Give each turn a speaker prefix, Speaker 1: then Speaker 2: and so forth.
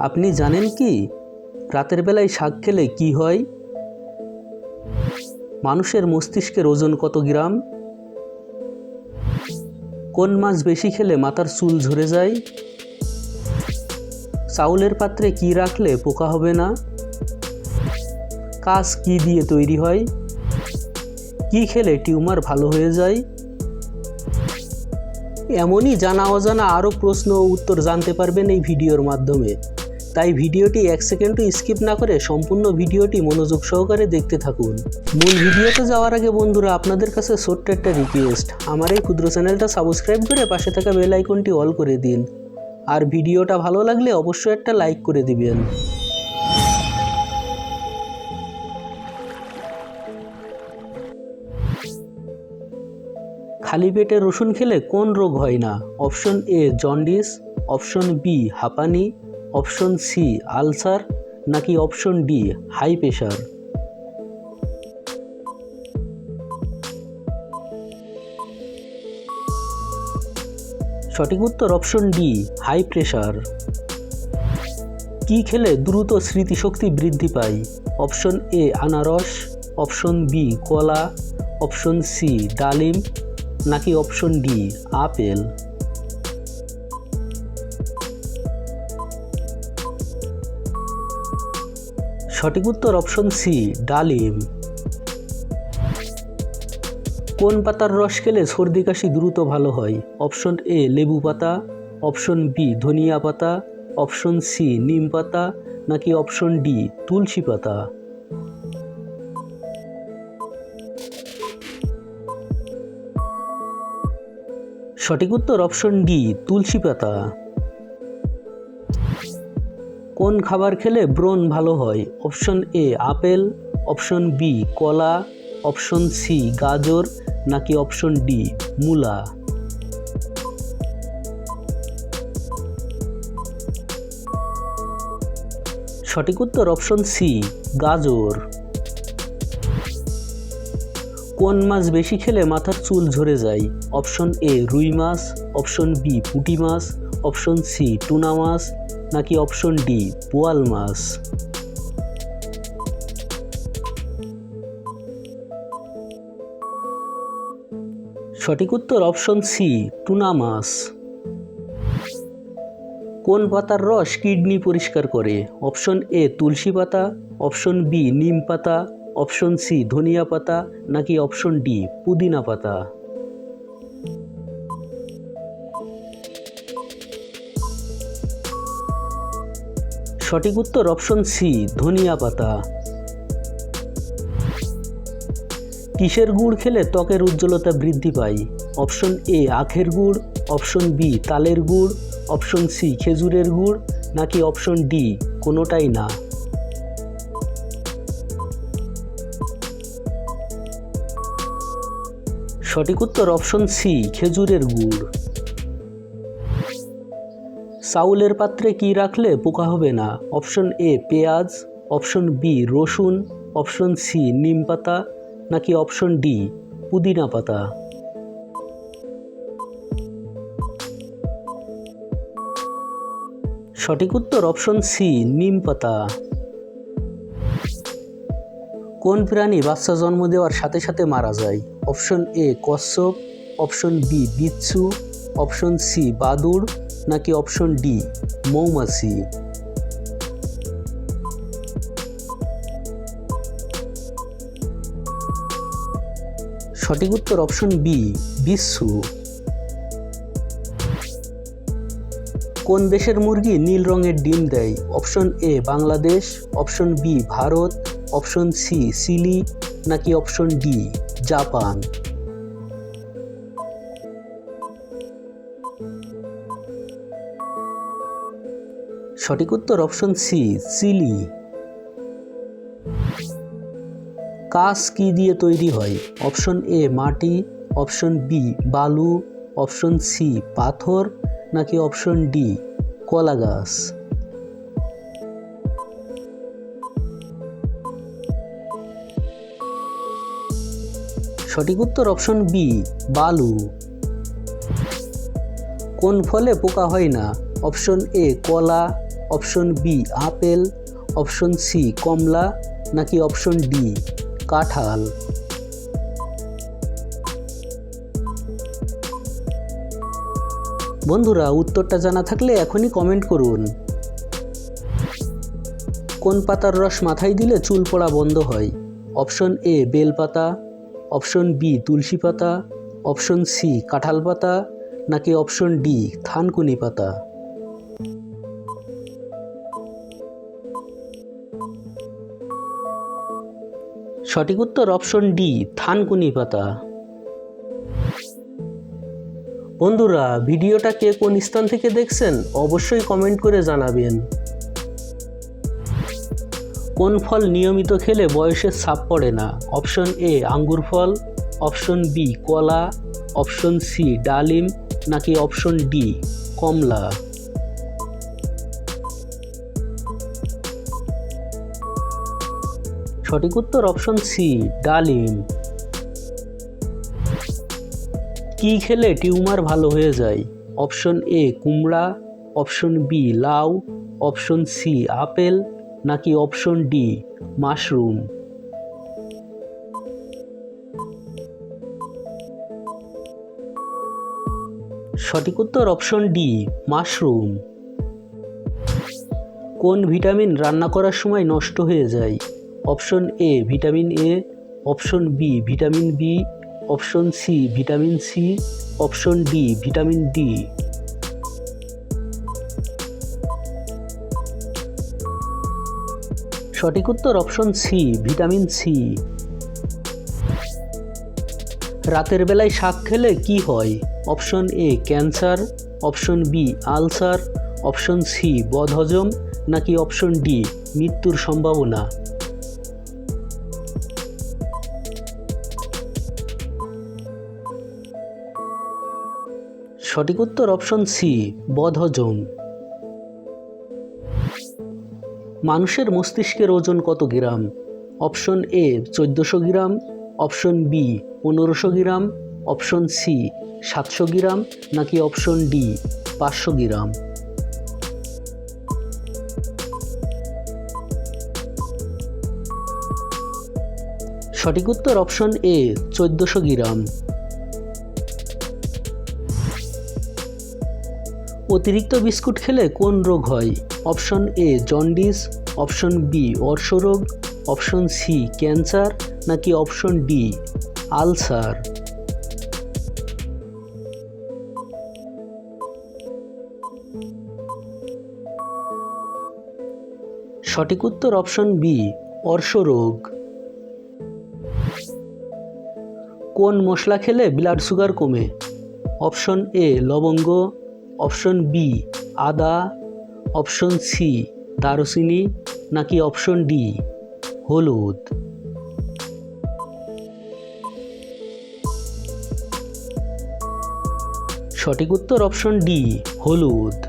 Speaker 1: আপনি জানেন কি? রাতের বেলায় শাক খেলে কি হয়? মানুষের মস্তিষ্কের ওজন কত গ্রাম? কোন মাছ বেশি খেলে মাথার চুল ঝরে যায়? চাউলের পাত্রে কি রাখলে পোকা হবে না? কাজ কি দিয়ে তৈরি হয়? কি খেলে টিউমার ভালো হয়ে যায়? এমনই জানা অজানা আরও প্রশ্ন ও উত্তর জানতে পারবেন এই ভিডিওর মাধ্যমে। তাই ভিডিওটি এক সেকেন্ডও স্কিপ না করে সম্পূর্ণ ভিডিওটি মনোযোগ সহকারে দেখতে থাকুন। মূল ভিডিওতে যাওয়ার আগে বন্ধুরা, আপনাদের কাছে ছোট্ট একটা রিকোয়েস্ট আমার এই ক্ষুদ্র চ্যানেলটা সাবস্ক্রাইব করে পাশে থাকা বেল আইকনটি অল করে দিন। আর ভিডিওটা ভালো লাগলে অবশ্যই একটা লাইক করে দিবেন। খালি পেটে রসুন খেলে কোন রোগ হয় না? Option A jaundice option B হাঁপানি অপশন সি আলসার, নাকি অপশন ডি হাই প্রেশার সঠিক উত্তর অপশন ডি হাই প্রেশার কি খেলে দ্রুত স্মৃতিশক্তি বৃদ্ধি পায়? অপশন এ আনারস, অপশন বি কলা, অপশন সি ডালিম, নাকি অপশন ডি আপেল? সঠিক উত্তর অপশন সি, ডালিম। কোন পাতার রস খেলে সর্দি কাশি দ্রুত ভালো হয়? অপশন এ, লেবু পাতা। অপশন বি, ধনিয়া পাতা। অপশন সি, নিম পাতা। নাকি অপশন ডি, তুলসী পাতা? সঠিক উত্তর অপশন ডি, তুলসী পাতা। কোন খাবার খেলে ব্রণ ভালো হয়? Option A, apple. Option B, কলা। অপশন সি, গাজর। নাকি অপশন ডি, মূলা? সঠিক উত্তর অপশন সি, গাজর। কোন মাছ বেশি খেলে মাথার চুল ঝরে যায়? অপশন এ, রুই মাছ। অপশন বি, পুঁটি মাছ। অপশন সি টুনা মাছ নাকি অপশন ডি পোয়াল মাছ? সঠিক উত্তর অপশন সি টুনা মাছ কোন পাতার রস কিডনি পরিষ্কার করে? অপশন এ তুলসী পাতা, অপশন বি নিম পাতা, অপশন সি ধনিয়া পাতা, নাকি অপশন ডি পুদিনা পাতা? সঠিক উত্তর অপশন সি, ধনিয়া পাতা। কিসের গুড় খেলে ত্বকের উজ্জ্বলতা বৃদ্ধি পায়? অপশন এ, আখের গুড়, অপশন বি, তালের গুড়, অপশন সি, খেজুরের গুড়, নাকি অপশন ডি, কোনোটাই না। সঠিক উত্তর অপশন সি, খেজুরের গুড়। চাউলের পাত্রে কি রাখলে পোকা হবে না? অপশন এ, পেঁয়াজ, অপশন বি, রসুন, অপশন সি, নিম পাতা, নাকি অপশন ডি, পুদিনা পাতা? সঠিক উত্তর অপশন সি, নিম পাতা। কোন প্রাণী বাচ্চা জন্ম দেওয়ার সাথে সাথে মারা যায়? অপশন এ, কচ্ছপ, অপশন বি, বিচ্ছু, অপশন সি, বাদুড় নাকি অপশন ডি মৌমাছি? সঠিক উত্তর অপশন বি বিচ্ছু। কোন দেশের মুরগি নীল রঙের ডিম দেয়? Option A Bangladesh option B Bharat option C Chile, নাকি অপশন ডি জাপান? সঠিক উত্তর অপশন সি, চিলি। কাঁচ কি দিয়ে তৈরি হয়? অপশন এ, মাটি, অপশন বি, বালু, অপশন সি, পাথর, নাকি অপশন ডি, কলা গাছ? সঠিক উত্তর অপশন বি, বালু। কোন ফলে পোকা হয় না? অপশন এ, কলা option B apple. Option C কমলা। নাকি অপশন ডি কাঁঠাল। বন্ধুরা, উত্তরটা জানা থাকলে এখনই কমেন্ট করুন। কোন পাতার রস মাথায় দিলে চুল পড়া বন্ধ হয়? অপশন এ বেলপাতা অপশন বি তুলসী পাতা। অপশন সি কাঁঠাল পাতা। নাকি অপশন ডি থানকুনি পাতা। সঠিক উত্তর অপশন ডি, থানকুনি পাতা। বন্ধুরা, ভিডিওটা কে কোন স্থান থেকে দেখছেন অবশ্যই কমেন্ট করে জানাবেন। কোন ফল নিয়মিত খেলে বয়সের ছাপ পড়ে না? অপশন এ, আঙ্গুর ফল, অপশন বি, কলা, অপশন সি, ডালিম, নাকি অপশন ডি, কমলা। সঠিক উত্তর অপশন সি ডালিম। কি খেলে টিউমার ভালো হয়ে যায়? অপশন এ কুমড়া। অপশন বি লাউ। Option C apple. নাকি অপশন ডি মাশরুম। সঠিক উত্তর অপশন ডি মাশরুম। কোন ভিটামিন রান্না করার সময় নষ্ট হয়ে যায়? Option A vitamin A option B vitamin B option C vitamin C option D vitamin D সঠিক উত্তর অপশন সি ভিটামিন সি রাতের বেলায় শাক খেলে কি হয়? Option A cancer. Option B ulcer. Option C বদহজম। নাকি অপশন ডি মৃত্যুর সম্ভাবনা? সঠিক উত্তর অপশন সি, বদহজম। মানুষের মস্তিষ্কের ওজন কত গ্রাম? অপশন এ, চোদ্দোশো গ্রাম। অপশন বি, পনেরোশো গ্রাম। অপশন সি, সাতশো গ্রাম। নাকি অপশন ডি, পাঁচশো গ্রাম? সঠিক উত্তর অপশন এ, চোদ্দোশো গ্রাম। অতিরিক্ত বিস্কুট খেলে কোন রোগ হয়? Option A jaundice, option B অর্শরোগ, option C cancer, নাকি অপশন ডি আলসার? সঠিক উত্তর অপশন বি অর্শরোগ। কোন মশলা খেলে ব্লাড সুগার কমে? অপশন এ লবঙ্গ অপশন বি আদা, অপশন সি দারুচিনি, নাকি অপশন ডি হলুদ। সঠিক উত্তর অপশন ডি হলুদ।